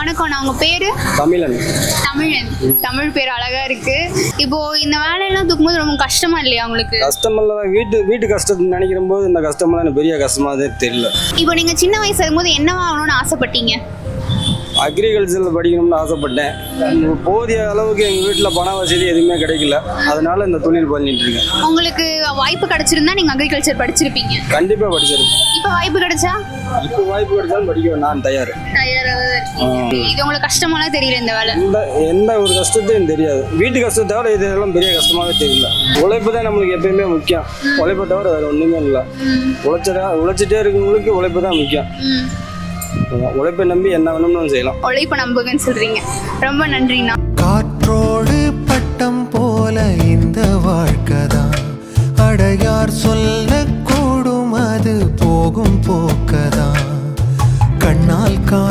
வணக்கம் நான் உங்க பேரு? தமிழன். தமிழன். தமிழ் பேர் அழகா இருக்கு. இப்போ இந்த வேலையெல்லாம் தூக்கும்போது ரொம்ப கஷ்டமா இல்லையா உங்களுக்கு? கஷ்டமெல்லாம் வீட்டு வீட்டு கஷ்டத்தை நினைக்கிற போது இந்த கஷ்டமெல்லாம் எனக்கு பெரிய கஷ்டமாவே தெரியல. இப்போ நீங்க சின்ன வயசு இருக்கும்போது என்னவா ஆகணும்னு ஆசைப்பட்டீங்க? அக்ரிகல்ச்சரில் படிக்கணும்னு ஆசைப்பட்டேன். போதிய அளவுக்கு எங்கள் வீட்டில் பண வசதி எதுவுமே கிடைக்கல. அதனால இந்த தொழில் பண்ணிட்டு இருக்கேன். உங்களுக்கு வாய்ப்பு கிடைச்சிருந்தா நீங்க அக்ரிகல்ச்சர் படிச்சிருப்பீங்க. கண்டிப்பாக படிச்சிருக்கேன் இப்போ வாய்ப்பு கிடைச்சா? இப்போ வாய்ப்பு கிடைச்சாலும் படிக்க நான் தயார்? இது உங்களுக்கு கஷ்டமாலாம் தெரியல இந்த வேலை. எந்த எந்த ஒரு கஷ்டத்தையும் தெரியாது. வீட்டு கஷ்டத்தை தவிர இதெல்லாம் பெரிய கஷ்டமாவே தெரியல. உழைப்பு தான் நம்மளுக்கு எப்பயுமே முக்கியம். உழைப்பை தவிர வேறு ஒன்றுமே இல்லை. உழைச்சதா உழைச்சிட்டே இருக்கவங்களுக்கு உழைப்பு தான் முக்கியம். உழைப்பை நம்பி என்ன வேணும்னு செய்யலாம். உழைப்பை நம்புங்கன்னு சொல்றீங்க. ரொம்ப நன்றிண்ணா. காற்றோடு பட்டம் போல இந்த வாழ்க்கைதான் அடையார் சொல்லக்கூடும் அது போகும் போக்கதான் கண்ணால் காண